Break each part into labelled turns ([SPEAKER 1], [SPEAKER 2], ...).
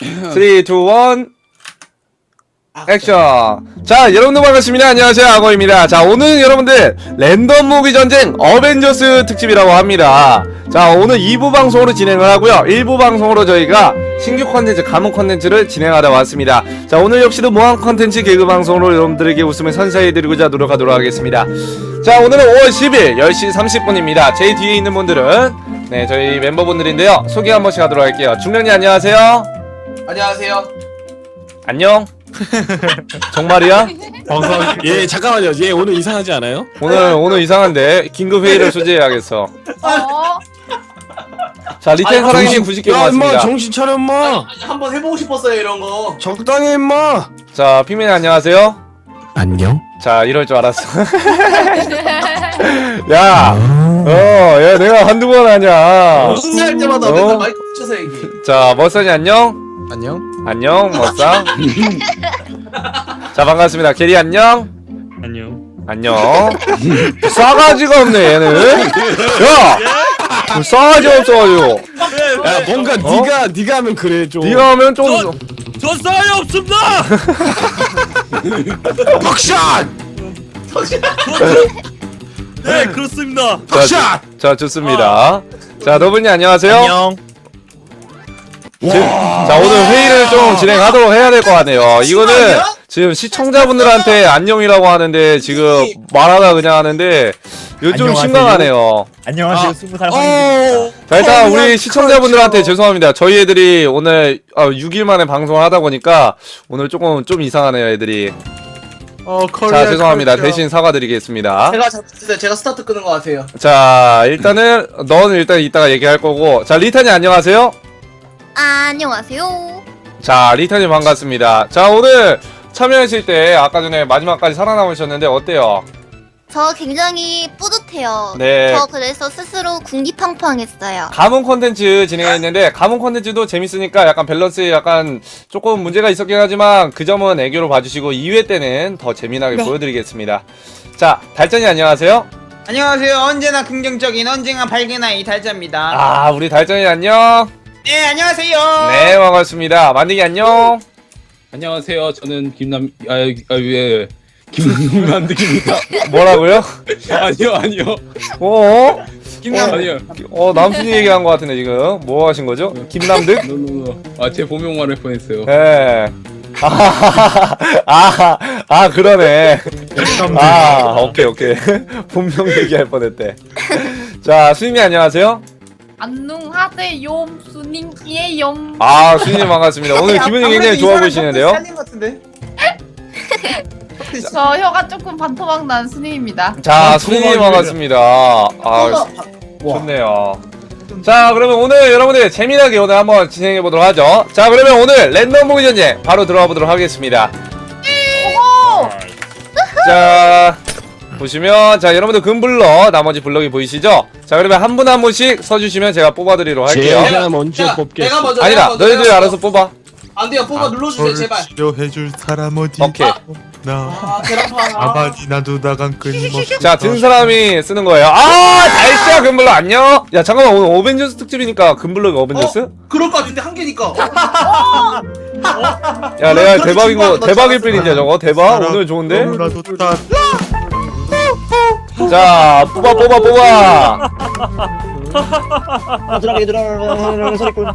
[SPEAKER 1] 3, 2, 1 액션. 자 여러분들 반갑습니다. 안녕하세요. 악어입니다. 자 오늘 여러분들 랜덤 무비 전쟁 어벤져스 특집이라고 합니다. 자 오늘 2부 방송으로 진행을 하고요. 1부 방송으로 저희가 신규 컨텐츠 감옥 컨텐츠를 진행하다 왔습니다. 자 오늘 역시도 무한 컨텐츠 개그 방송으로 여러분들에게 웃음을 선사해드리고자 노력하도록 하겠습니다. 자 오늘은 5월 10일 10시 30분입니다. 제 뒤에 있는 분들은 네 저희 멤버분들인데요. 소개 한 번씩 하도록 할게요. 중령님 안녕하세요
[SPEAKER 2] 안녕하세요.
[SPEAKER 1] 안녕 정말이야?
[SPEAKER 3] 방송 예 잠깐만요 얘 오늘 이상하지 않아요?
[SPEAKER 1] 오늘 오늘 이상한데 긴급 회의를 소재해야겠어.
[SPEAKER 4] 어?
[SPEAKER 1] 자 리텐
[SPEAKER 2] 아니,
[SPEAKER 1] 사랑님 90개
[SPEAKER 3] 야 임마
[SPEAKER 1] 고맙습니다.
[SPEAKER 3] 정신 차려 임마
[SPEAKER 2] 한번 해보고 싶었어요 이런 거.
[SPEAKER 3] 적당히 임마
[SPEAKER 1] 자 핑맨 안녕하세요.
[SPEAKER 3] 안녕
[SPEAKER 1] 자 이럴 줄 알았어. 야, 어, 야 내가 한두 번 하냐.
[SPEAKER 2] 승리할 때마다
[SPEAKER 1] 어?
[SPEAKER 2] 맨날 마이크 붙여서 얘기.
[SPEAKER 1] 자 머선이 안녕.
[SPEAKER 3] 안녕
[SPEAKER 1] 안녕 머싸. 자 반갑습니다. 게리 안녕.
[SPEAKER 5] 안녕.
[SPEAKER 1] 안녕. 싸가지가 없네 얘는. 야, 뭐 싸가지 없어가지고.
[SPEAKER 3] 야 뭔가
[SPEAKER 1] 어?
[SPEAKER 3] 네가 네가 하면 그래 좀
[SPEAKER 1] 네가 하면 좀.
[SPEAKER 5] 저- 저 싸이 없습니다.
[SPEAKER 3] 벅샷
[SPEAKER 5] 네 그렇습니다.
[SPEAKER 3] 벅샷
[SPEAKER 1] 자 좋습니다. 자 너분이 안녕하세요.
[SPEAKER 5] 안녕.
[SPEAKER 1] 지금, 자 오늘 회의를 좀 진행하도록 해야 될 것 같네요. 이거는? 지금 시청자분들한테 안녕이라고 하는데 지금 말하다 그냥 하는데 요즘
[SPEAKER 6] 안녕하세요.
[SPEAKER 1] 심각하네요.
[SPEAKER 6] 안녕하세요.
[SPEAKER 3] 아,
[SPEAKER 6] 스무 살 황입니다.
[SPEAKER 1] 자 일단
[SPEAKER 3] 어,
[SPEAKER 1] 우리 시청자분들한테
[SPEAKER 3] 그렇죠.
[SPEAKER 1] 죄송합니다. 저희 애들이 오늘 어, 6일 만에 방송을 하다 보니까 오늘 조금 좀 이상하네요 애들이.
[SPEAKER 3] 어
[SPEAKER 1] 자 죄송합니다. 대신 사과드리겠습니다.
[SPEAKER 2] 제가 잘못했어요. 제가 스타트 끄는 것 같아요.
[SPEAKER 1] 자 일단은 너는 일단 이따가 얘기할 거고 자 리탄이 안녕하세요.
[SPEAKER 4] 안녕하세요.
[SPEAKER 1] 자 리타님 반갑습니다. 자 오늘 참여하실 때 아까 전에 마지막까지 살아남으셨는데 어때요?
[SPEAKER 4] 저 굉장히 뿌듯해요.
[SPEAKER 1] 네.
[SPEAKER 4] 저 그래서 스스로 궁디팡팡했어요.
[SPEAKER 1] 가문 콘텐츠 진행했는데 가문 콘텐츠도 재밌으니까 약간 밸런스에 약간 조금 문제가 있었긴 하지만 그 점은 애교로 봐주시고 2회 때는 더 재미나게 보여드리겠습니다. 자 달전이 안녕하세요.
[SPEAKER 7] 안녕하세요. 언제나 긍정적인 언젠가 밝은 아이 달자입니다.
[SPEAKER 1] 아 우리 달전이 안녕.
[SPEAKER 7] 네, 안녕하세요.
[SPEAKER 1] 네 반갑습니다. 만딩이 안녕.
[SPEAKER 5] 안녕하세요. 저는 김남 아 아 예 김남득입니다.
[SPEAKER 1] 뭐라고요?
[SPEAKER 5] 아니요 아니요
[SPEAKER 1] 어?
[SPEAKER 7] 김남
[SPEAKER 5] 아니요.
[SPEAKER 1] 어 남순이 얘기한 것 같은데 지금 뭐 하신 거죠? 김남득?
[SPEAKER 5] 노노노. 아 제 본명 말할 뻔했어요.
[SPEAKER 1] 예. 아, 아, 아, 그러네. 아, 오케이, 오케이. 본명 얘기할 뻔했대. 자, 수임이 안녕하세요.
[SPEAKER 8] 안녕하세요 수님이에요
[SPEAKER 1] 아, 수임님 반갑습니다. 오늘 기분이 굉장히 좋아 보이시는데요.
[SPEAKER 7] 살린 것 같은데?
[SPEAKER 8] 저 혀가 조금 반토막 난 수님입니다
[SPEAKER 1] 자, 수임님 반갑습니다. 아, 좋네요. 자, 그러면 오늘 여러분들 재미나게 오늘 한번 진행해 보도록 하죠. 자, 그러면 오늘 랜덤 무기 전쟁 바로 들어가 보도록 하겠습니다. 자, 보시면 자 여러분들 금블럭 나머지 블럭이 보이시죠? 자 그러면 한 분 한 분씩 서주시면 제가 뽑아드리도록 할게요.
[SPEAKER 3] 제가 먼저
[SPEAKER 2] 내가 먼저.
[SPEAKER 1] 아니다
[SPEAKER 2] 내가 먼저,
[SPEAKER 1] 너희들이
[SPEAKER 2] 내가
[SPEAKER 1] 알아서
[SPEAKER 2] 먼저.
[SPEAKER 1] 뽑아.
[SPEAKER 2] 안 돼요. 뽑아 눌러주세요 제발.
[SPEAKER 6] 치료해줄 사람 어디
[SPEAKER 1] 오케이.
[SPEAKER 6] 나
[SPEAKER 2] 아 계란판. 아,
[SPEAKER 6] 가만히 놔두다간 끊임없이
[SPEAKER 1] 자 든 사람이 쓰는 거예요. 아 달짜 금블럭 안녕. 야 잠깐만 오늘 어벤져스 특집이니까 금블럭이 어벤져스?
[SPEAKER 2] 그럴 것 같은데 한 개니까.
[SPEAKER 1] 야 레알 대박인 거 대박일. 뿐인데 저거 대박 오늘 좋은데?
[SPEAKER 6] 너무나도 따
[SPEAKER 1] 자 뽑아 뽑아 뽑아.
[SPEAKER 6] 들어가게 들어가는 소리꾼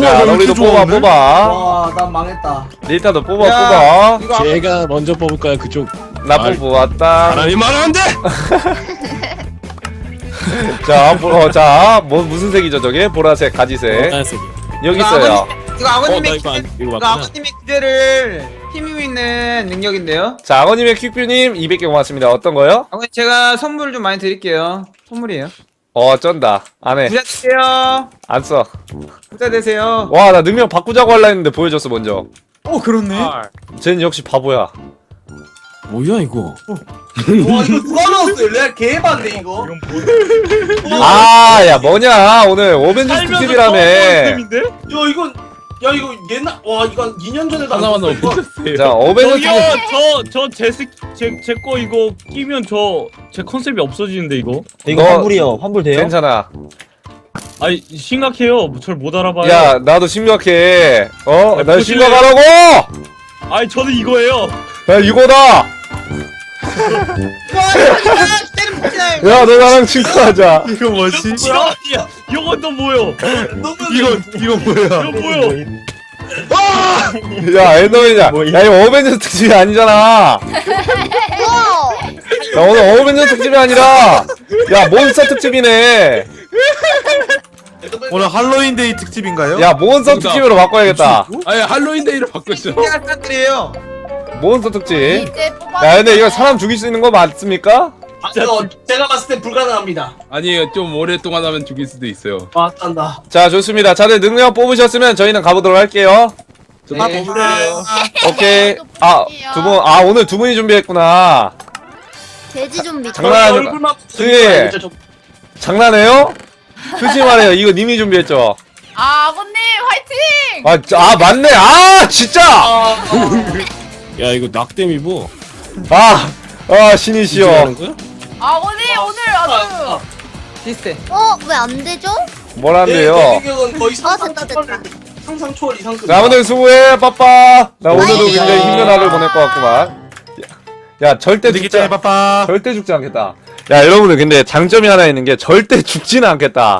[SPEAKER 1] 자 우리도 뽑아 뽑아.
[SPEAKER 2] 와, 난 망했다.
[SPEAKER 1] 일단도 뽑아
[SPEAKER 7] 야,
[SPEAKER 1] 뽑아.
[SPEAKER 7] 이거
[SPEAKER 3] 제가 먼저 뽑을까요 그쪽
[SPEAKER 1] 나
[SPEAKER 3] 아이.
[SPEAKER 1] 뽑았다.
[SPEAKER 3] 사람이 많은데
[SPEAKER 1] 자, 보, 어, 자, 뭐 무슨 색이죠 저게? 보라색, 가지색.
[SPEAKER 3] 빨간색이
[SPEAKER 1] 여기
[SPEAKER 7] 이거
[SPEAKER 1] 있어요.
[SPEAKER 7] 이거 아버님의
[SPEAKER 3] 이거 안
[SPEAKER 7] 기대,
[SPEAKER 3] 이거
[SPEAKER 7] 이거
[SPEAKER 3] 맞구나
[SPEAKER 7] 아버님의 기대를 힘입고 있는 능력인데요.
[SPEAKER 1] 자, 아버님의 퀵뷰님 200개 고맙습니다. 어떤 거요?
[SPEAKER 7] 아버님 제가 선물을 좀 많이 드릴게요. 선물이에요.
[SPEAKER 1] 어, 쩐다. 안 해.
[SPEAKER 7] 부자 되세요.
[SPEAKER 1] 안 써.
[SPEAKER 7] 부자 되세요.
[SPEAKER 1] 와, 나 능력 바꾸자고 할라 했는데 보여줬어, 먼저.
[SPEAKER 7] 오 그렇네.
[SPEAKER 1] 쟤는 역시 바보야.
[SPEAKER 3] 뭐야 이거
[SPEAKER 2] 와 이거 누가 넣었어요? 레알 개반데 이거.
[SPEAKER 1] 아, 야, 뭐냐. 오늘 어벤져스 특집이라며.
[SPEAKER 2] 야 이건 야 이거 옛날 와 이거 2년 전에도 안
[SPEAKER 5] 하나만
[SPEAKER 2] 이거.
[SPEAKER 5] 어벤져스예요.
[SPEAKER 1] 자, 어벤져스
[SPEAKER 5] 저기요
[SPEAKER 1] 특집.
[SPEAKER 5] 저저제제 거 이거 끼면 저 제 컨셉이 없어지는데 이거.
[SPEAKER 6] 이거
[SPEAKER 1] 너-
[SPEAKER 6] 환불이요 환불 돼요?
[SPEAKER 1] 괜찮아.
[SPEAKER 5] 아니 심각해요. 절 못 알아봐요.
[SPEAKER 1] 야 나도 심각해 어?
[SPEAKER 5] 야,
[SPEAKER 1] 나
[SPEAKER 5] 보실래요?
[SPEAKER 1] 심각하라고!
[SPEAKER 5] 아니 저는 이거예요.
[SPEAKER 1] 야 이거다!
[SPEAKER 7] 와 때리면
[SPEAKER 1] 야너 나랑 친구하자
[SPEAKER 6] 이거 뭐지?
[SPEAKER 5] 야, 이건 또 뭐요?
[SPEAKER 2] 너무
[SPEAKER 6] 이거 이거 뭐야?
[SPEAKER 5] 이거 뭐요?
[SPEAKER 1] 야 엔더맨이야 야 이거 어벤져스 특집이 아니잖아! 야 오늘 어벤져스 특집이 아니라 야 몬스터 특집이네
[SPEAKER 6] 오늘 할로윈데이 특집인가요?
[SPEAKER 1] 야 몬스터. 특집으로 바꿔야겠다
[SPEAKER 5] 아니 할로윈데이로 바꿨죠.
[SPEAKER 7] 사람들이에요
[SPEAKER 1] 몬스터 특집
[SPEAKER 8] 이제 뽑아.
[SPEAKER 1] 야 근데 이거 사람 죽일 수 있는 거 맞습니까?
[SPEAKER 2] 아, 이거 제가 봤을 때 불가능합니다.
[SPEAKER 5] 아니 좀 오랫동안 하면 죽일 수도 있어요.
[SPEAKER 2] 아, 딴다.
[SPEAKER 1] 자 좋습니다 다들 능력 뽑으셨으면 저희는 가보도록 할게요
[SPEAKER 7] 아
[SPEAKER 2] 네.
[SPEAKER 7] 뽑으세요
[SPEAKER 1] 오케이 아 두분아 오늘 두 분이 준비했구나
[SPEAKER 4] 돼지 좀비.
[SPEAKER 1] 장난 아니야.
[SPEAKER 2] 얼굴만
[SPEAKER 1] 그게-
[SPEAKER 2] 보니까 좀-
[SPEAKER 1] 장난해요? 솔직히 말해요 이거 님이 준비했죠
[SPEAKER 8] 아, 아버님 화이팅!
[SPEAKER 1] 아, 저- 아 맞네 아 진짜
[SPEAKER 2] 아,
[SPEAKER 3] 야 이거 낙댐이고.
[SPEAKER 1] 아, 아 신이시여
[SPEAKER 3] 거야?
[SPEAKER 8] 아버님 오늘 아주
[SPEAKER 7] 비슷해
[SPEAKER 4] 어? 왜 안 되죠?
[SPEAKER 2] 거의
[SPEAKER 4] 아,
[SPEAKER 2] 상상
[SPEAKER 4] 됐다,
[SPEAKER 2] 초월,
[SPEAKER 4] 됐다.
[SPEAKER 2] 상상 초월 이상급.
[SPEAKER 1] 자 아무튼 수고해 빠빠 나 오늘도
[SPEAKER 4] 아이고.
[SPEAKER 1] 굉장히 힘든 하루를 보낼 것 같구만 야, 야 절대 죽지
[SPEAKER 6] 전에 빠빠.
[SPEAKER 1] 절대 죽지 않겠다 야 여러분들 근데 장점이 하나 있는 게 절대 죽지는 않겠다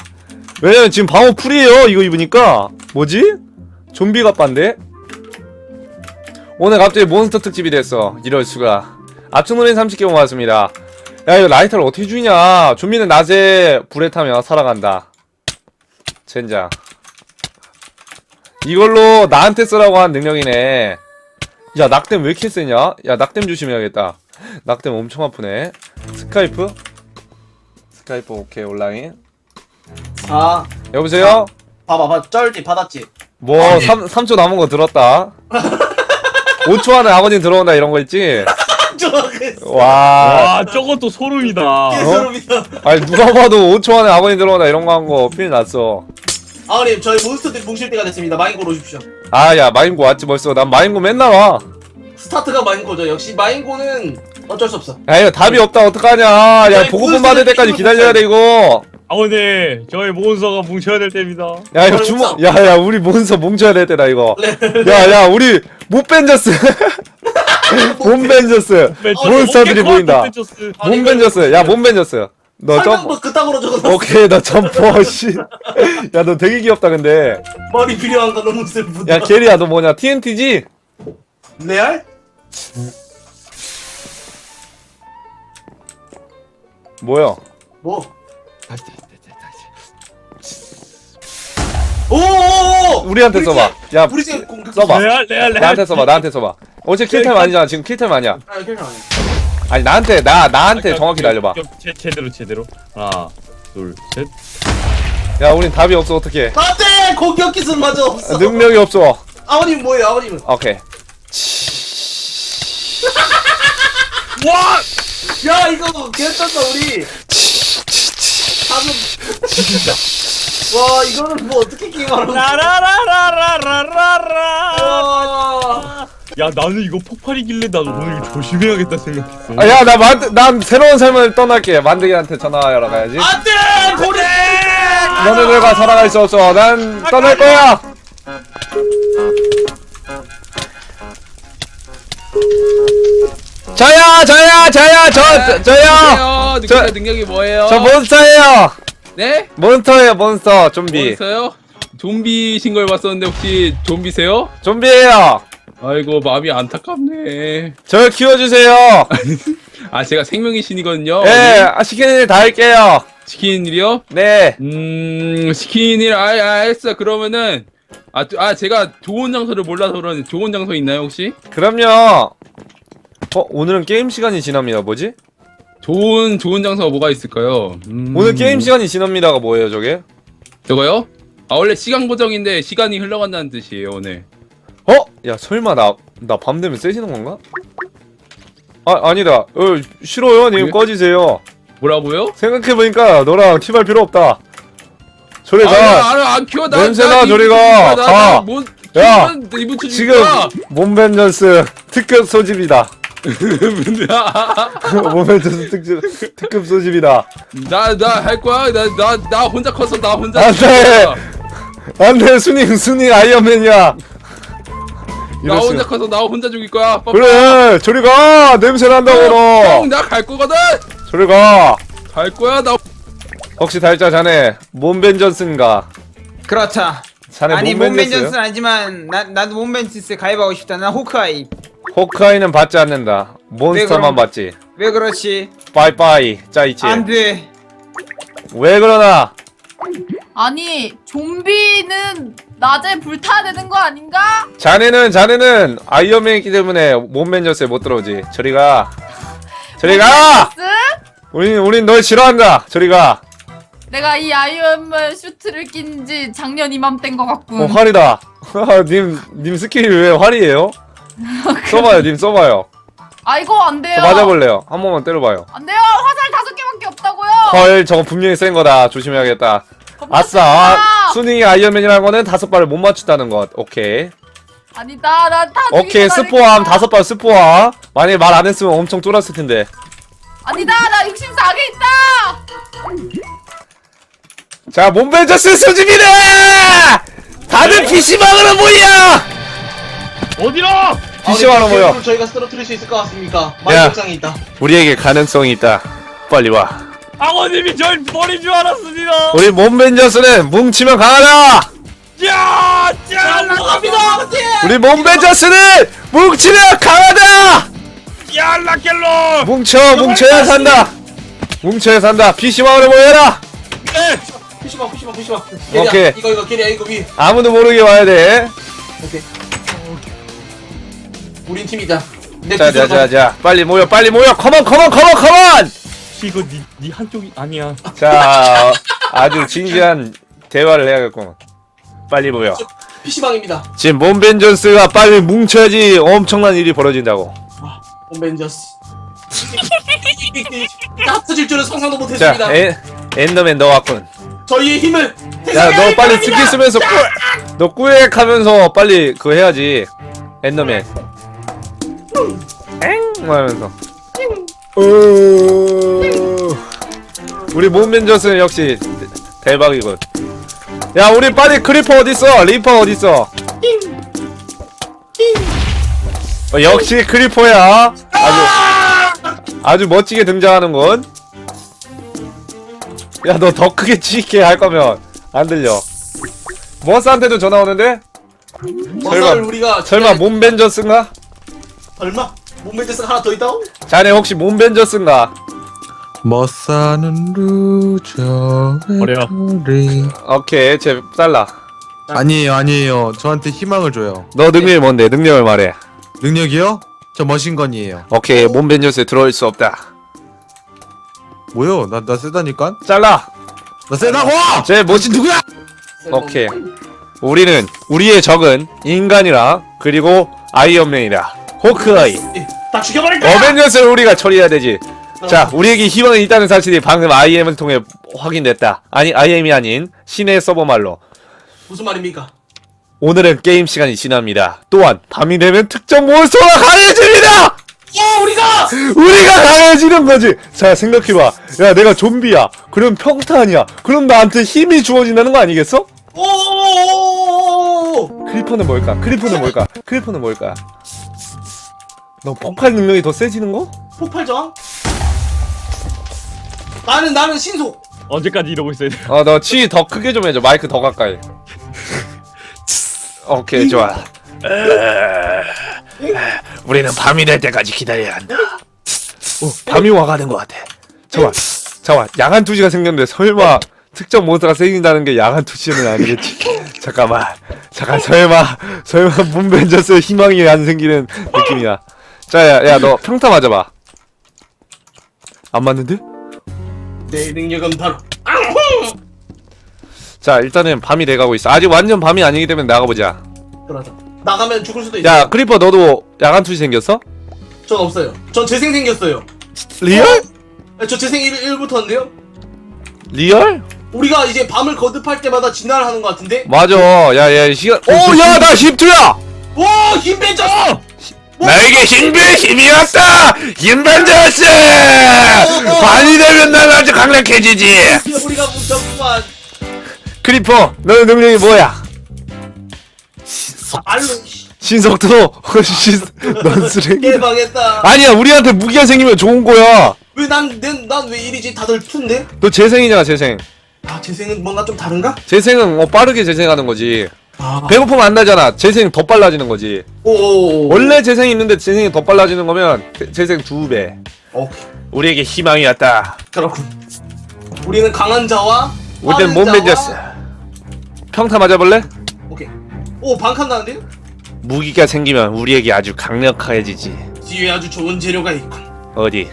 [SPEAKER 1] 왜냐면 지금 방어 풀이에요 이거 입으니까 뭐지? 좀비 갑반데? 오늘 갑자기 몬스터 특집이 됐어. 이럴 수가. 압축노린 30개 모았습니다. 야 이거 라이터를 어떻게 주냐? 좀비는 낮에 불에 타며 살아간다. 젠장. 이걸로 나한테 쓰라고 한 능력이네. 야 낙댐 왜 이렇게 세냐? 야 낙댐 조심해야겠다. 낙댐 엄청 아프네. 스카이프? 스카이프 오케이 온라인.
[SPEAKER 2] 아,
[SPEAKER 1] 여보세요?
[SPEAKER 2] 봐봐, 봐, 쩔지, 받았지.
[SPEAKER 1] 뭐 3, 3초 남은 거 들었다 5초 안에 아버님 들어온다 이런 거 있지.
[SPEAKER 5] 와와 저것도 소름이다.
[SPEAKER 2] 개소름이다.
[SPEAKER 1] 아니 누가 봐도 5초 안에 아버님 들어온다 이런 거 한 거 필 났어
[SPEAKER 2] 아버님, 저희 몬스터들 뭉칠 때가 됐습니다. 마인골 오십시오.
[SPEAKER 1] 아 야 마인고 왔지 벌써 난 마인고 맨날 와
[SPEAKER 2] 스타트가 마인골죠. 역시 마인골은 어쩔 수 없어.
[SPEAKER 1] 야 이거 답이 없다 어떡하냐 야
[SPEAKER 2] 무슨
[SPEAKER 1] 받을 때까지 기다려야 돼 이거
[SPEAKER 5] 아버님 저희 몬스터가 뭉쳐야 될 때입니다.
[SPEAKER 1] 야 이거 주먹
[SPEAKER 2] 싸-
[SPEAKER 1] 야야 우리 몬스터 뭉쳐야 될 때다 이거
[SPEAKER 2] 네.
[SPEAKER 1] 야야 우리 못 벤져스. 못 벤져스. 몬스터들이 보인다.
[SPEAKER 2] 아니,
[SPEAKER 1] 못 벤져스. 야못 벤져스. 너 점,
[SPEAKER 2] 설명도 그따구로 적어놨어.
[SPEAKER 1] 오케이 너 점퍼 씨야 너 되게 귀엽다 근데.
[SPEAKER 2] 머리 필요한 거 너무 슬프다.
[SPEAKER 1] 야 게리야 너 뭐냐? TNT지?
[SPEAKER 2] 레알?
[SPEAKER 1] 뭐야?
[SPEAKER 2] 뭐? 오오오!
[SPEAKER 1] 우리한테
[SPEAKER 2] 우리
[SPEAKER 1] 써봐 야
[SPEAKER 2] 우리 지금 공격.
[SPEAKER 1] 써봐
[SPEAKER 5] 레알 레알 레알.
[SPEAKER 1] 나한테 써봐 나한테 써봐 어제 킬타임 아니잖아 지금 킬타임 아니야
[SPEAKER 2] 아, 괜찮아.
[SPEAKER 1] 아니 나한테 나 나한테 정확히 날려봐
[SPEAKER 5] 제, 제대로 제대로. 하나 둘 셋.
[SPEAKER 1] 야 우린 답이 없어 어떡해
[SPEAKER 2] 안돼! 공격 기술마저 없어.
[SPEAKER 1] 능력이 없어
[SPEAKER 2] 아버님 뭐예요, 아버님은?
[SPEAKER 1] 오케이
[SPEAKER 2] 와! 야 이거 괜찮다 우리. 방금 진짜. 와 이거는 뭐 어떻게 게임하는 거야?
[SPEAKER 5] 라라라라라라라.
[SPEAKER 2] 와.
[SPEAKER 5] 야 나는 이거 폭발이길래 난 오늘 이거 조심해야겠다 생각했어.
[SPEAKER 1] 아, 야, 나 만, 난 새로운 삶을 떠날게. 만들기한테 전화하러 가야지.
[SPEAKER 2] 안돼! 고래!
[SPEAKER 1] 너네들과 살아갈 수 없어. 난 떠날 거야. 저요, 저요, 저요, 저, 저, 저요.
[SPEAKER 5] 안녕하세요.
[SPEAKER 1] 저-
[SPEAKER 5] 능력이 뭐예요?
[SPEAKER 1] 저 몬스터예요.
[SPEAKER 5] 네?
[SPEAKER 1] 몬스터예요, 몬스터. 좀비.
[SPEAKER 5] 몬스터요? 좀비신 걸 봤었는데 혹시 좀비세요?
[SPEAKER 1] 좀비예요.
[SPEAKER 5] 아이고 마음이 안타깝네.
[SPEAKER 1] 저 키워주세요.
[SPEAKER 5] 아 제가 생명이신이거든요.
[SPEAKER 1] 예, 아, 시키는 일 다 할게요.
[SPEAKER 5] 시키는 일이요?
[SPEAKER 1] 네.
[SPEAKER 5] 음 시키는 일, 아, 아 알았어. 그러면은 아, 또- 아 제가 좋은 장소를 몰라서 그러는데 좋은 장소 있나요 혹시?
[SPEAKER 1] 그럼요. 어, 오늘은 게임 시간이 지납니다. 뭐지?
[SPEAKER 5] 좋은 좋은 장소가 뭐가 있을까요? 음,
[SPEAKER 1] 오늘 게임 시간이 지납니다가 뭐예요, 저게?
[SPEAKER 5] 저거요? 아 원래 시간 고정인데 시간이 흘러간다는 뜻이에요 오늘.
[SPEAKER 1] 어? 야 설마 나 나 밤 되면 세지는 건가? 아 아니다. 어 싫어요. 님
[SPEAKER 5] 왜?
[SPEAKER 1] 꺼지세요.
[SPEAKER 5] 뭐라고요?
[SPEAKER 1] 생각해보니까 너랑 팀할 필요 없다. 저리
[SPEAKER 5] 아,
[SPEAKER 1] 가.
[SPEAKER 5] 아, 안 키워 나.
[SPEAKER 1] 냄새나,
[SPEAKER 5] 나
[SPEAKER 1] 저리 가.
[SPEAKER 5] 나-
[SPEAKER 1] 가.
[SPEAKER 5] 나 뭐,
[SPEAKER 1] 야, 지금 몬벤전스 특급 소집이다. 모멘토스 특급 특급 소집이다.
[SPEAKER 5] 나 나 할 거야. 나 나 나 혼자 컸어. 나 혼자.
[SPEAKER 1] 안 돼.
[SPEAKER 5] 거야.
[SPEAKER 1] 안돼 순이 순이 아이언맨이야.
[SPEAKER 5] 나
[SPEAKER 1] 이럴 수가.
[SPEAKER 5] 혼자 커서 나 혼자 죽일 거야. 빠빠.
[SPEAKER 1] 그래 저리 가 냄새 난다고 너.
[SPEAKER 5] 형, 나갈 거거든.
[SPEAKER 1] 저리 가.
[SPEAKER 5] 갈 거야. 나
[SPEAKER 1] 혹시 달자 자네 몬벤전스인가?
[SPEAKER 7] 그렇다
[SPEAKER 1] 자네
[SPEAKER 7] 아니
[SPEAKER 1] 몬벤전스?
[SPEAKER 7] 몸벤전스는 아니지만 나, 나도 몸벤 전스에 가입하고 싶다 난 호크아이
[SPEAKER 1] 호크아이는 받지 않는다. 몬스터만
[SPEAKER 7] 그럼?
[SPEAKER 1] 받지.
[SPEAKER 7] 왜 그렇지
[SPEAKER 1] 빠이빠이 짜이치.
[SPEAKER 7] 안 돼
[SPEAKER 1] 왜 그러나?
[SPEAKER 8] 아니 좀비는 낮에 불타야 되는 거 아닌가?
[SPEAKER 1] 자네는 자네는 아이언맨이기 때문에 몬벤전스에 못 들어오지. 저리 가. 저리 가.
[SPEAKER 8] 스?
[SPEAKER 1] 우린 우린 널 싫어한다. 저리 가.
[SPEAKER 8] 내가 이 아이언맨 슈트를 낀 지 작년 이맘때인 것 같군.
[SPEAKER 1] 어 활이다. 님, 님 스킬이 왜 활이에요? 써봐요, 님 써봐요.
[SPEAKER 8] 아 이거 안 돼요.
[SPEAKER 1] 저 맞아볼래요. 한 번만 때려봐요.
[SPEAKER 8] 안 돼요. 화살 다섯 개밖에 없다고요.
[SPEAKER 1] 헐, 저거 분명히 센 거다. 조심해야겠다. 아싸. 아, 순이 아이언맨이라는 거는 다섯 발을 못 맞춘다는 것. 오케이.
[SPEAKER 8] 아니다. 나다
[SPEAKER 1] 오케이, 스포함 다섯 발 스포함. 만약에 말 안 했으면 엄청 쫄았을 텐데.
[SPEAKER 8] 아니다. 나 64개 있다.
[SPEAKER 1] 자, 몬벤져스 소집이다! 다들 PC방으로 모여!
[SPEAKER 3] 어디로?
[SPEAKER 1] PC방으로 모여.
[SPEAKER 2] 을 저희가 쓰러뜨릴 수 있을 것 같습니까?
[SPEAKER 1] 야.
[SPEAKER 2] 만족장이 있다.
[SPEAKER 1] 우리에게 가능성이 있다. 빨리 와.
[SPEAKER 3] 아버님이 절 버린 줄 알았습니다.
[SPEAKER 1] 우리 몬벤져스는 뭉치면 강하다!
[SPEAKER 3] 야, 야, 나갑니다.
[SPEAKER 1] 우리 몬벤져스는 뭉치면 강하다!
[SPEAKER 3] 야, 라켈로.
[SPEAKER 1] 뭉쳐, 뭉쳐야 산다! 뭉쳐야 산다! PC방으로 모여라!
[SPEAKER 3] 네.
[SPEAKER 2] 푸시마 푸시마 푸시마.
[SPEAKER 1] 오케이.
[SPEAKER 2] 이거 이거 게리야 이거 위.
[SPEAKER 1] 아무도 모르게 와야 돼.
[SPEAKER 2] 오케이. 우린 팀이다. 내
[SPEAKER 1] 자, 자,
[SPEAKER 2] 부서가-
[SPEAKER 1] 자, 자. 빨리 모여, 빨리 모여! 컴온, 컴온, 컴온, 컴온!
[SPEAKER 3] 이거 니, 니 한쪽이 아니야.
[SPEAKER 1] 자, 아주 진지한 대화를 해야겠구만. 빨리 모여.
[SPEAKER 2] PC방입니다.
[SPEAKER 1] 지금 몬벤져스가 빨리 뭉쳐야지 엄청난 일이 벌어진다고.
[SPEAKER 2] 홈벤저스. 합쳐질 줄은 상상도
[SPEAKER 1] 자,
[SPEAKER 2] 못했습니다.
[SPEAKER 1] 에, 엔더맨 너 왔군.
[SPEAKER 2] 저희의 힘을
[SPEAKER 1] 야,
[SPEAKER 2] 세상에
[SPEAKER 1] 너 빨리
[SPEAKER 2] 알립니다.
[SPEAKER 1] 스킬 쓰면서 꾸, 너 꾸액 하면서 빨리 그거 해야지. 엔더맨. 엥? 뭐 하면서. 어... 우리 몬벤져스는 역시 대- 대박이군. 야, 우리 빨리 크리퍼 어딨어? 리퍼 어딨어? 어, 역시 크리퍼야. 아주 아주 멋지게 등장하는군. 야, 너 더 크게 치게 할 거면 안 들려. 머스한테도 전화 오는데?
[SPEAKER 2] 머사를
[SPEAKER 1] 설마-
[SPEAKER 2] 우리가
[SPEAKER 1] 설마 몬벤져스인가?
[SPEAKER 2] 설마 몬벤저스가 하나 더 있다고?
[SPEAKER 1] 자네 혹시 몬벤져스인가?
[SPEAKER 6] 머싸는 루저
[SPEAKER 3] 버려.
[SPEAKER 6] 리
[SPEAKER 1] 오케이, 제 잘라.
[SPEAKER 6] 아니에요 아니에요 저한테 희망을 줘요
[SPEAKER 1] 너 능력이 뭔데? 능력을 말해.
[SPEAKER 6] 능력이요? 저 머신건이에요
[SPEAKER 1] 오케이, 몬벤져스에 들어올 수 없다.
[SPEAKER 6] 뭐요? 나, 나 세다니까?
[SPEAKER 1] 잘라.
[SPEAKER 6] 나 세다고!
[SPEAKER 1] 제 멋진 누구야? 오케이. 우리는 우리의 적은 인간이라 그리고 아이언맨이라. 호크아이.
[SPEAKER 2] 예, 다 죽여버릴 거야.
[SPEAKER 1] 어벤져스를 우리가 처리해야 되지. 자, 우리에게 희망이 있다는 사실이 방금 IM을 통해 확인됐다. 아니, IM이 아닌 신의 서버 말로.
[SPEAKER 2] 무슨 말입니까?
[SPEAKER 1] 오늘은 게임 시간이 지납니다. 또한 밤이 되면 특정 몬스터가 강해집니다.
[SPEAKER 2] 어 우리가
[SPEAKER 1] 우리가 강해지는 거지. 자, 생각해봐. 야, 내가 좀비야. 그럼 평탄이야. 그럼 나한테 힘이 주어진다는 거 아니겠어?
[SPEAKER 2] 오오오오오오
[SPEAKER 1] 크리퍼는 뭘까? 크리퍼는 뭘까? 크리퍼는 뭘까? 너 폭발 능력이 더 세지는 거?
[SPEAKER 2] 폭발 저항? 나는 나는 신속.
[SPEAKER 3] 언제까지 이러고 있어야 돼?
[SPEAKER 1] 어, 너 치 더 크게 좀 해줘. 마이크 더 가까이. 오케이, 좋아. 우리는 밤이 될 때까지 기다려야 한다. 오, 밤이 와가는 것 같아. 잠깐, 잠깐, 야간 투시가 생겼는데 설마 특정 몬스터가 생긴다는 게 야간 투시는 아니겠지? 잠깐만, 잠깐 설마 설마 문벤져스 희망이 안 생기는 느낌이야. 자, 야, 야, 너 평타 맞아봐. 안 맞는데?
[SPEAKER 2] 내 능력은 바로
[SPEAKER 1] 자, 일단은 밤이 돼가고 있어. 아직 완전 밤이 아니기 때문에 나가보자.
[SPEAKER 2] 그러자. 나가면 죽을 수도 있어.
[SPEAKER 1] 야, 크리퍼 너도 야간 투시 생겼어?
[SPEAKER 2] 전 없어요. 전 재생 생겼어요.
[SPEAKER 1] 리얼?
[SPEAKER 2] 저 재생 1, 1부터인데요?
[SPEAKER 1] 리얼?
[SPEAKER 2] 우리가 이제 밤을 거듭할 때마다 진화를 하는 것 같은데?
[SPEAKER 1] 맞아. 야, 야, 시간. 오, 야, 나 십투야.
[SPEAKER 2] 와! 힘벤져스!
[SPEAKER 1] 나에게 힘의 힘이 왔다! 힘반자스! 반이 되면 난 아주 강력해지지!
[SPEAKER 2] 우리가 뭉쳤구만
[SPEAKER 1] 크리퍼, 너의 능력이 뭐야?
[SPEAKER 2] 알로 씨,
[SPEAKER 1] 신속도, 신, 넌 쓰레기.
[SPEAKER 2] 개방했다
[SPEAKER 1] 아니야, 우리한테 무기가 생기면 좋은 거야.
[SPEAKER 2] 왜난난왜 이리지 다들 푼데?
[SPEAKER 1] 너 재생이잖아, 재생.
[SPEAKER 2] 아 재생은 뭔가 좀 다른가?
[SPEAKER 1] 재생은 어, 빠르게 재생하는 거지.
[SPEAKER 2] 아
[SPEAKER 1] 배고프면 안 나잖아. 재생 더 빨라지는 거지.
[SPEAKER 2] 오오오
[SPEAKER 1] 원래 재생이 있는데 재생이 더 빨라지는 거면 재- 재생 두 배.
[SPEAKER 2] 오케이
[SPEAKER 1] 우리에게 희망이 왔다.
[SPEAKER 2] 그렇군 우리는 강한 자와
[SPEAKER 1] 우리는
[SPEAKER 2] 빠른
[SPEAKER 1] 못
[SPEAKER 2] 자와-
[SPEAKER 1] 맺었어. 평타 맞아볼래?
[SPEAKER 2] 오케이 오 반칸 나는데요?
[SPEAKER 1] 무기가 생기면 우리에게 아주 강력해지지.
[SPEAKER 2] 뒤에 아주 좋은 재료가 있군
[SPEAKER 1] 어디?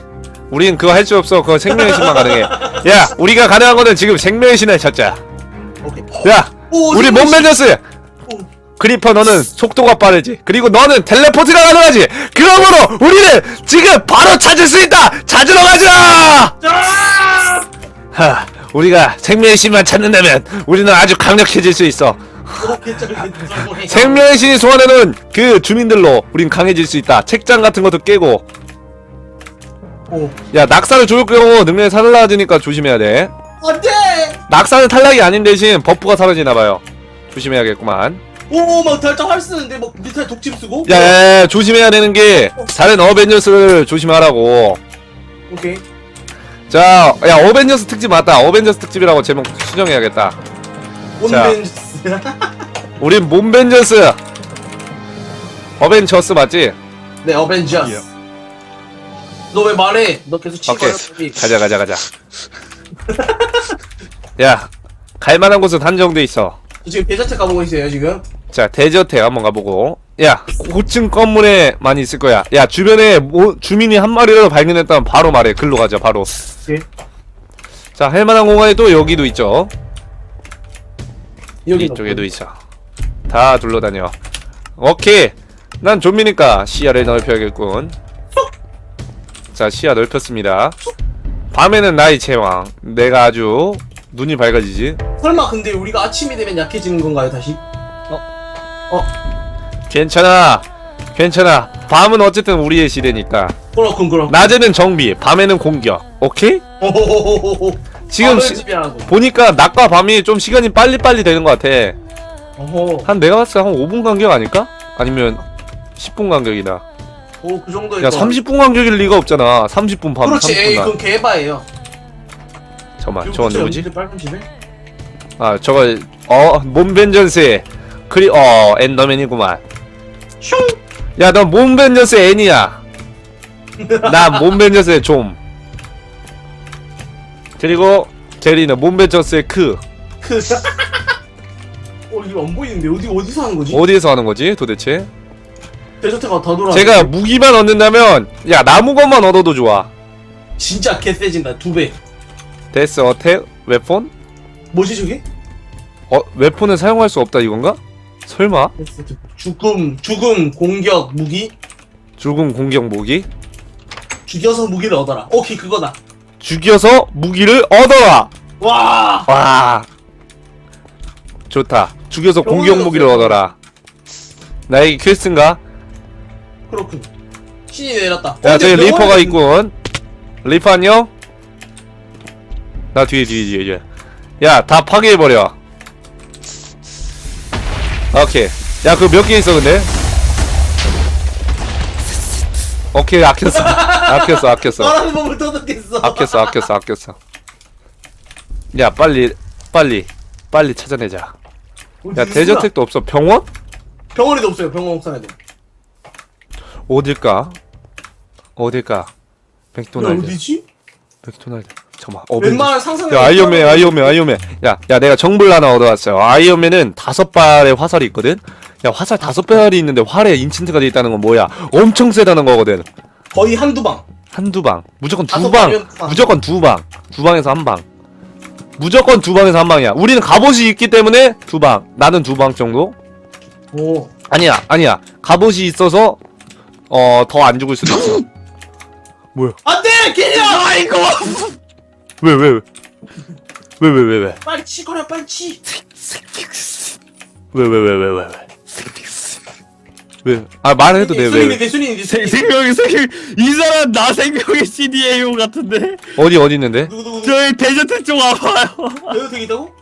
[SPEAKER 1] 우린 그거 할 수 없어. 그거 생명의 신만 가능해. 야, 우리가 가능한 거는 지금 생명의 신을 찾자.
[SPEAKER 2] 오케이
[SPEAKER 1] 야,
[SPEAKER 2] 오,
[SPEAKER 1] 우리
[SPEAKER 2] 생명의
[SPEAKER 1] 못 맺었어.
[SPEAKER 2] 오.
[SPEAKER 1] 크리퍼 너는 속도가 빠르지. 그리고 너는 텔레포트가 가능하지. 그러므로 우리는 지금 바로 찾을 수 있다. 찾으러 가자.
[SPEAKER 2] 자!
[SPEAKER 1] 하, 우리가 생명의 신만 찾는다면 우리는 아주 강력해질 수 있어. 생명의 신이 소환해놓은 그 주민들로 우린 강해질 수 있다. 책장 같은 것도 깨고.
[SPEAKER 2] 오
[SPEAKER 1] 야, 낙사를 조일 경우 능력이 사라지니까 조심해야 돼.
[SPEAKER 2] 안돼
[SPEAKER 1] 낙사는 탈락이 아닌 대신 버프가 사라지나봐요. 조심해야겠구만.
[SPEAKER 2] 오막 달짝 활 쓰는데 막 밑에 독침 쓰고
[SPEAKER 1] 야, 야, 야, 조심해야 되는 게 다른 어벤져스를 조심하라고.
[SPEAKER 2] 오케이
[SPEAKER 1] 자, 야, 어벤져스 특집 맞다. 어벤져스 특집이라고 제목 수정해야겠다.
[SPEAKER 2] 온벤져스
[SPEAKER 1] 우린 몬벤져스. 어벤져스 맞지?
[SPEAKER 2] 네 어벤져스 너 왜 말해 너 계속 치고
[SPEAKER 1] 오케이. 가자, 가자, 가자. 야, 갈만한 곳은 한정돼 있어.
[SPEAKER 2] 지금 배자체 가보고 있어요 지금
[SPEAKER 1] 자, 대저택 한번 가보고. 야, 고층 건물에 많이 있을 거야. 야, 주변에 뭐, 주민이 한 마리라도 발견했다면 바로 말해. 글로 가자, 바로.
[SPEAKER 2] 오케이.
[SPEAKER 1] 자, 할만한 공간이 또 여기도 있죠.
[SPEAKER 2] 여기
[SPEAKER 1] 이쪽에도 있어. 다 둘러다녀. 오케이. 난 좀비니까 시야를 넓혀야겠군. 자, 시야 넓혔습니다. 밤에는 나의 제왕. 내가 아주 눈이 밝아지지.
[SPEAKER 2] 설마 근데 우리가 아침이 되면 약해지는 건가요 다시?
[SPEAKER 1] 괜찮아. 괜찮아. 밤은 어쨌든 우리의 시대니까.
[SPEAKER 2] 그렇군 그렇군
[SPEAKER 1] 낮에는 정비, 밤에는 공격. 오케이?
[SPEAKER 2] 오호호호호호
[SPEAKER 1] 지금 시-
[SPEAKER 2] 지배하고
[SPEAKER 1] 보니까 낮과 밤이 좀 시간이 빨리빨리 되는 것 같아.
[SPEAKER 2] 어허
[SPEAKER 1] 한 내가 봤을 때 한 5분 간격 아닐까? 아니면 10분 간격이다.
[SPEAKER 2] 오그 정도일
[SPEAKER 1] 야,
[SPEAKER 2] 거
[SPEAKER 1] 30분 간격일 리가 없잖아. 30분 밤,
[SPEAKER 2] 그렇지 에이
[SPEAKER 1] 30분 간.
[SPEAKER 2] 그건 개바예요
[SPEAKER 1] 잠깐만, 저건 누구지?
[SPEAKER 2] 빨간 집에?
[SPEAKER 1] 아, 저거 어, 몬벤전스 의 크리 어, 엔더맨이구만. 야, 넌 몬벤전스 애니야. 나 몬벤전스의 좀. 그리고 제리는 몬벤전스의 크.
[SPEAKER 2] 그 어, 이거 안 보이는데 어디 어디서 하는 거지?
[SPEAKER 1] 어디에서 하는 거지, 도대체?
[SPEAKER 2] 데저트가 더 돌아.
[SPEAKER 1] 제가 무기만 얻는다면 야, 나무 것만 얻어도 좋아.
[SPEAKER 2] 진짜 개 세진다 두 배.
[SPEAKER 1] 데스 어택 웨폰?
[SPEAKER 2] 뭐지 저게?
[SPEAKER 1] 어, 웨폰을 사용할 수 없다 이건가? 설마?
[SPEAKER 2] 죽음 죽음 공격 무기
[SPEAKER 1] 죽은 공격 무기?
[SPEAKER 2] 죽여서 무기를 얻어라. 오케이 그거다.
[SPEAKER 1] 죽여서 무기를 얻어라.
[SPEAKER 2] 와
[SPEAKER 1] 와. 좋다. 죽여서 공격 무기를. 얻어라. 나에게 퀘스트인가?
[SPEAKER 2] 그렇군. 신이 내렸다.
[SPEAKER 1] 야, 저기 리퍼가 있군. 리퍼 안녕? 나 뒤에 뒤에 뒤에. 야, 다 파괴해버려. 오케이. 야, 그거 몇 개 있어, 근데? 오케이, 아꼈어. 아꼈어, 아꼈어.
[SPEAKER 2] 너라는 몸을 떠들겠어.
[SPEAKER 1] 아꼈어, 아꼈어, 아꼈어. 야, 빨리, 빨리, 빨리 찾아내자. 야, 대저택도 없어. 병원?
[SPEAKER 2] 병원에도 없어요. 병원 돼.
[SPEAKER 1] 어딜까? 어딜까? 맥도날드.
[SPEAKER 2] 어디지?
[SPEAKER 1] 맥도날드. 잠깐만. 어,
[SPEAKER 2] 웬만한 상상.
[SPEAKER 1] 야 아이언맨 아이언맨 아이언맨 야 야 내가 정보를 하나 얻어왔어요. 아이언맨은 다섯 발의 화살이 있거든? 야 화살 다섯 발이 있는데 활에 인챈트가 돼 있다는 건 뭐야? 엄청 세다는 거거든.
[SPEAKER 2] 거의 한두 방.
[SPEAKER 1] 한두 방. 무조건
[SPEAKER 2] 다섯
[SPEAKER 1] 두 방.
[SPEAKER 2] 발이면 두 방.
[SPEAKER 1] 무조건 두 방 두 방에서 한 방. 무조건 두 방에서 한 방이야. 우리는 갑옷이 있기 때문에 두 방. 나는 두 방 정도?
[SPEAKER 2] 오.
[SPEAKER 1] 아니야 아니야. 갑옷이 있어서 어 더 안 죽을 수도 있어.
[SPEAKER 2] 안돼! 기냐! 아이고.
[SPEAKER 1] 왜 왜 왜 왜 왜 왜 왜
[SPEAKER 2] 빨리 치거라 빨리 치.
[SPEAKER 1] 왜 왜 왜 왜 왜 왜 왜? 아 말해도 돼 왜?
[SPEAKER 2] 순이인데 순이인데
[SPEAKER 3] 생,
[SPEAKER 2] 순이.
[SPEAKER 3] 생명의 생이 사람 나 생명의 CDAO 같은데
[SPEAKER 1] 어디 어디 있는데?
[SPEAKER 2] 누구 누구 누구?
[SPEAKER 3] 저희 데저트 쪽 와봐요
[SPEAKER 2] 여기 되게 있다고?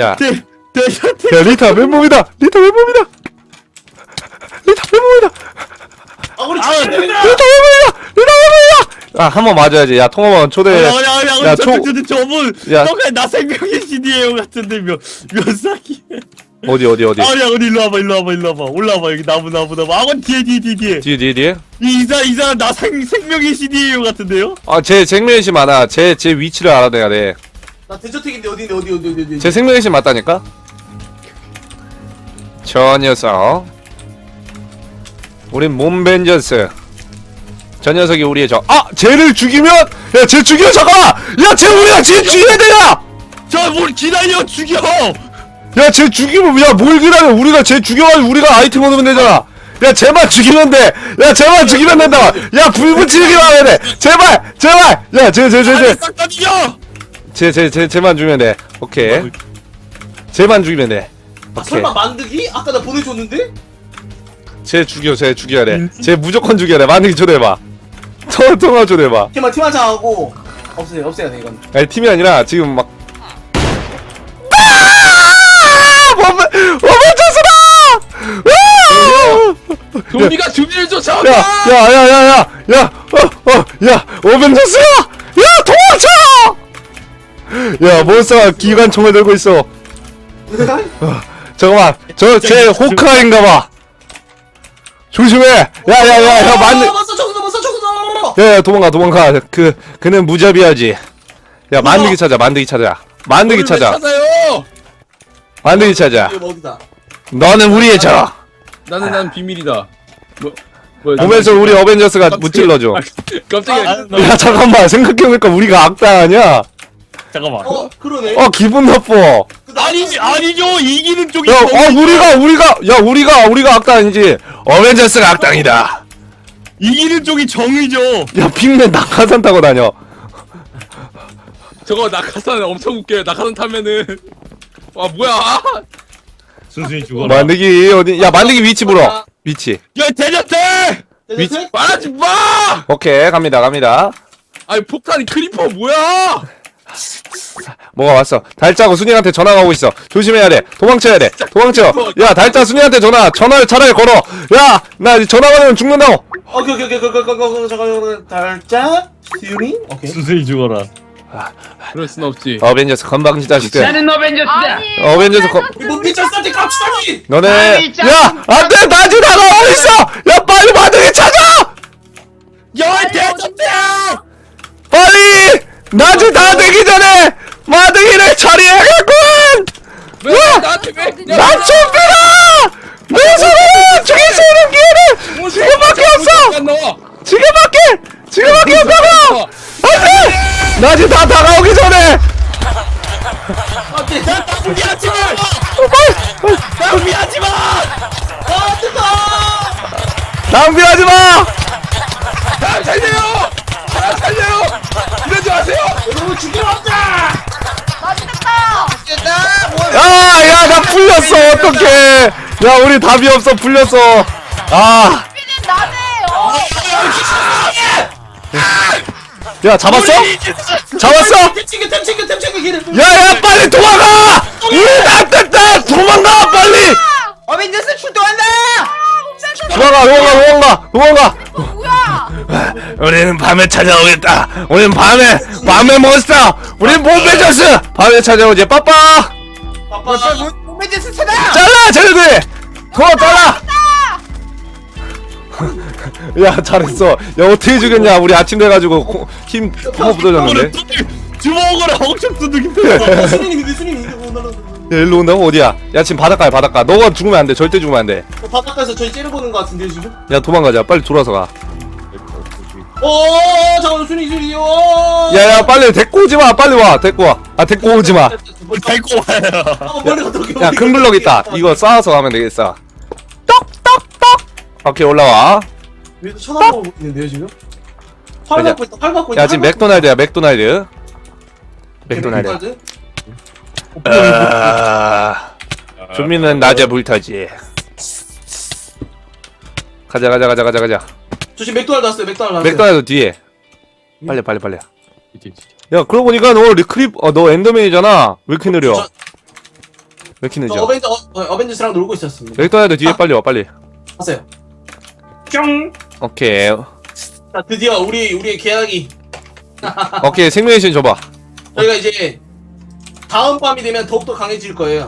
[SPEAKER 1] 야,
[SPEAKER 3] 데, 데저트
[SPEAKER 1] 야 리타 맨몸이다. 리타 맨몸이다. 리타 맨몸이다.
[SPEAKER 2] 아 우리
[SPEAKER 3] 아.
[SPEAKER 1] 리타 맨몸이다. 리타 맨몸이다. 아 한 번 맞아야지. 야 통화만 초대.
[SPEAKER 3] 야, 야, 야,
[SPEAKER 1] 야,
[SPEAKER 3] 야,
[SPEAKER 1] 초-
[SPEAKER 3] 저, 저, 저분,
[SPEAKER 1] 야.
[SPEAKER 3] 너 그냥 나 생명의 CDAO 같은데, 몇, 몇 살이?
[SPEAKER 1] 어디 어디 어디?
[SPEAKER 3] 아, 야, 우리 일로 와봐, 일로 와봐, 일로 와봐. 올라와봐, 여기 나무, 나무, 나무. 아, 뒤에, 뒤에, 뒤에, 뒤에.
[SPEAKER 1] 뒤에 뒤에 뒤에?
[SPEAKER 3] 이, 이 사람, 이 사람 나 생, 생명의 CDAO 같은데요?
[SPEAKER 1] 아 제 생명의 신 많아. 제 제 위치를 알아내야 돼.
[SPEAKER 2] 나 대저택인데 어디인데 어디 어디 어디 어디.
[SPEAKER 1] 제 생명의 신 맞다니까? 저 녀석. 우린 몸벤전스. 저 녀석이 우리의 적. 아! 쟤를 죽이면! 야, 쟤 죽여! 잠깐만! 야, 쟤 우리가 쟤 죽여야 되냐!
[SPEAKER 3] 저, 뭘 기다려, 죽여!
[SPEAKER 1] 야, 쟤 죽이면, 야, 뭘 기다려! 우리가 쟤 죽여가지고 우리가 아이템 얻으면 되잖아! 야, 쟤만 죽이면 돼! 야, 쟤만 죽이면 된다! 야, 불 붙이기만 하면 돼! 제발! 제발! 야, 쟤, 쟤, 쟤, 쟤!
[SPEAKER 3] 싹다 죽여!
[SPEAKER 1] 쟤, 쟤, 쟤, 쟤만 죽이면 돼. 오케이. 쟤만 죽이면 돼.
[SPEAKER 2] 아
[SPEAKER 1] 오케이.
[SPEAKER 2] 설마 만드기? 아까 나 보내줬는데?
[SPEAKER 1] 쟤 죽여, 쟤 죽여야 돼. 쟤 무조건 죽여야 돼. 만들기 초대해봐. 통, 통화 초대해봐.
[SPEAKER 2] 팀만 팀 하자 하고 없애요 없애야 돼 이건.
[SPEAKER 1] 아니, 팀이 아니라 지금 막. 아! 몸을 쳤으라!
[SPEAKER 5] 좀비가 좀비를 쫓아와!
[SPEAKER 1] 야, 야, 야, 야, 야, 야, 어, 어, 야, 오벤져스야! 야, 도망쳐! 야, 몬스터가 기관총을 들고 있어. 잠깐만, 저, 쟤 호크아인가봐. 조심해! 야, 야, 야, 야, 맞는, 야, 야, 도망가, 도망가. 그, 그는 무자비하지. 야, 만들기 찾아, 만들기 찾아. 만들기 찾아,
[SPEAKER 5] 찾아요!
[SPEAKER 1] 만들기 찾아.
[SPEAKER 2] 이거 어디다?
[SPEAKER 1] 너는 우리의 적.
[SPEAKER 5] 나는, 난 비밀이다. 뭐, 뭐야,
[SPEAKER 1] 보면서 우리 어벤져스가. 무찔러줘.
[SPEAKER 5] 아, 깜짝이야.
[SPEAKER 3] 아, 너-
[SPEAKER 1] 야, 잠깐만, 생각해보니까 우리가 악당 아니야?
[SPEAKER 3] 잠깐만.
[SPEAKER 2] 어 그러네.
[SPEAKER 1] 어, 기분 나빠. 야,
[SPEAKER 3] 아니지, 아니죠! 이기는 쪽이.
[SPEAKER 1] 어,
[SPEAKER 3] 정이죠.
[SPEAKER 1] 우리가, 우리가, 야, 우리가, 우리가 악당 아니지. 어벤져스가 악당이다.
[SPEAKER 3] 이기는 쪽이 정이죠!
[SPEAKER 1] 야, 핑맨 낙하산 타고 다녀.
[SPEAKER 5] 저거 낙하산 엄청 웃겨요. 낙하산 타면은. 와, 뭐야!
[SPEAKER 3] 순순히 죽어라.
[SPEAKER 1] 만들기, 어디, 야, 만들기 위치 물어. 위치.
[SPEAKER 3] 야, 대저트!
[SPEAKER 2] 대저택?
[SPEAKER 5] 말하지 마!
[SPEAKER 1] 오케이, 갑니다, 갑니다.
[SPEAKER 5] 아니, 폭탄이 크리퍼 뭐야!
[SPEAKER 1] 뭐가 왔어? 달짜고 순이한테 전화가 오고 있어. 조심해야 돼. 도망쳐야 돼. 도망쳐. 야, 달짜 순이한테 전화. 전화를 차라리 걸어. 야, 나 전화 걸으면 죽는다고.
[SPEAKER 2] 오케이 오케이 오케이 오케이 오케이 오케이 잠깐 달자 시우니 오케이.
[SPEAKER 3] 순순히 죽어라.
[SPEAKER 5] 그럴 순 없지.
[SPEAKER 1] 어벤져스 건방지 자식들.
[SPEAKER 7] 나는 어벤져스다.
[SPEAKER 8] 아니
[SPEAKER 1] 어벤져스 건.
[SPEAKER 2] 우리 뭐 쌀때 깝치다니.
[SPEAKER 1] 너네.
[SPEAKER 7] 짱.
[SPEAKER 1] 야, 안 돼. 나지 나가고 있어. 야, 빨리 만들기 찾아.
[SPEAKER 3] 야, 대저트!
[SPEAKER 1] 낮이 다 되기 전에 마등이를 처리해야겠군.
[SPEAKER 5] 왜, 나한테 왜!
[SPEAKER 1] 나 좀비가. 내 사람을 죽일 수 있는 기회는 지금밖에 없어.
[SPEAKER 5] 너!
[SPEAKER 1] 지금밖에. 지금밖에 없다고. 안돼. 낮이 다 다가오기 전에.
[SPEAKER 2] 안돼.
[SPEAKER 3] 낭비하지 마!
[SPEAKER 1] 빨리.
[SPEAKER 3] 낭비하지 마!
[SPEAKER 2] 아 뜨거.
[SPEAKER 1] 낭비하지 마.
[SPEAKER 7] 뭐
[SPEAKER 1] 야, 야, 나 풀렸어. 어떡해. 야, 우리 답이 없어. 풀렸어. 아,
[SPEAKER 8] 피는 나네 어
[SPEAKER 1] 야, 잡았어? 잡았어?
[SPEAKER 2] 템 챙겨 템 챙겨 템 챙겨 걔를.
[SPEAKER 1] 야, 야, 빨리 도망가! 우리 나 됐다! 도망가, 빨리!
[SPEAKER 7] 어벤져스 출동한다.
[SPEAKER 1] 도망가, 도망가, 도망가, 도망가!
[SPEAKER 8] 뭐야
[SPEAKER 1] 우리는 밤에 찾아오겠다. 우리는 밤에, 밤에 몬스터! 우린 몸베저스! 밤에 찾아오지, 빠빠!
[SPEAKER 2] 아빠.
[SPEAKER 7] 어벤져스 찾아.
[SPEAKER 1] 잘라, 쟤네들! 도망, 잘라! 야, 잘했어. 야, 어떻게 죽였냐. 우리 아침 돼가지고 고- 힘, 힘 없어졌는데.
[SPEAKER 3] 주먹으로 엄청 두들긴
[SPEAKER 2] 어, 순이님인데 순이님인데 뭐.
[SPEAKER 1] 야, 일로 온다고? 어디야? 야, 지금 바닷가야, 바닷가. 너가 죽으면 안 돼. 절대 죽으면 안 돼.
[SPEAKER 2] 어, 바닷가에서 저희 째려보는 거 같은데 지금?
[SPEAKER 1] 야, 도망가자. 빨리 돌아서 가.
[SPEAKER 2] 어 잠깐만 순이 순이 어.
[SPEAKER 1] 야, 야, 빨리 데리고 오지 마. 빨리 와. 데리고 와. 아, 데리고 오지 마.
[SPEAKER 3] 데리고 와요.
[SPEAKER 2] 아 머리 어떻게?
[SPEAKER 1] 야, 큰 블럭 있다. 이거 쌓아서 가면 되겠어. 똑똑똑. 오케이, 올라와.
[SPEAKER 2] 위에서 쳐다보고 있는데요 지금? 활
[SPEAKER 1] 가자.
[SPEAKER 2] 갖고 있다. 활 갖고 있다.
[SPEAKER 1] 야, 지금 맥도날드야, 맥도날드. 맥도날드. 아, 좀비는 낮에 불타지. 가자 가자 가자 가자 가자
[SPEAKER 2] 저 지금 맥도날드 왔어요 맥도날드 왔어요.
[SPEAKER 1] 맥도날드 뒤에. 빨리 빨리 빨리. 야 그러고 보니까 너 리크립 어 너 엔더맨이잖아. 왜 이렇게 느려
[SPEAKER 2] 저-
[SPEAKER 1] 왜 이렇게
[SPEAKER 2] 저
[SPEAKER 1] 늦어
[SPEAKER 2] 어벤져 어, 어, 어벤져스랑 놀고 있었습니다.
[SPEAKER 1] 맥도날드 뒤에
[SPEAKER 2] 아.
[SPEAKER 1] 빨리 와 빨리.
[SPEAKER 2] 왔어요. 뿅!
[SPEAKER 1] 오케이.
[SPEAKER 2] 자, 드디어 우리 우리의 계약이.
[SPEAKER 1] 오케이 생명의 신 줘봐.
[SPEAKER 2] 저희가 이제 다음 밤이 되면 더욱더 강해질 거예요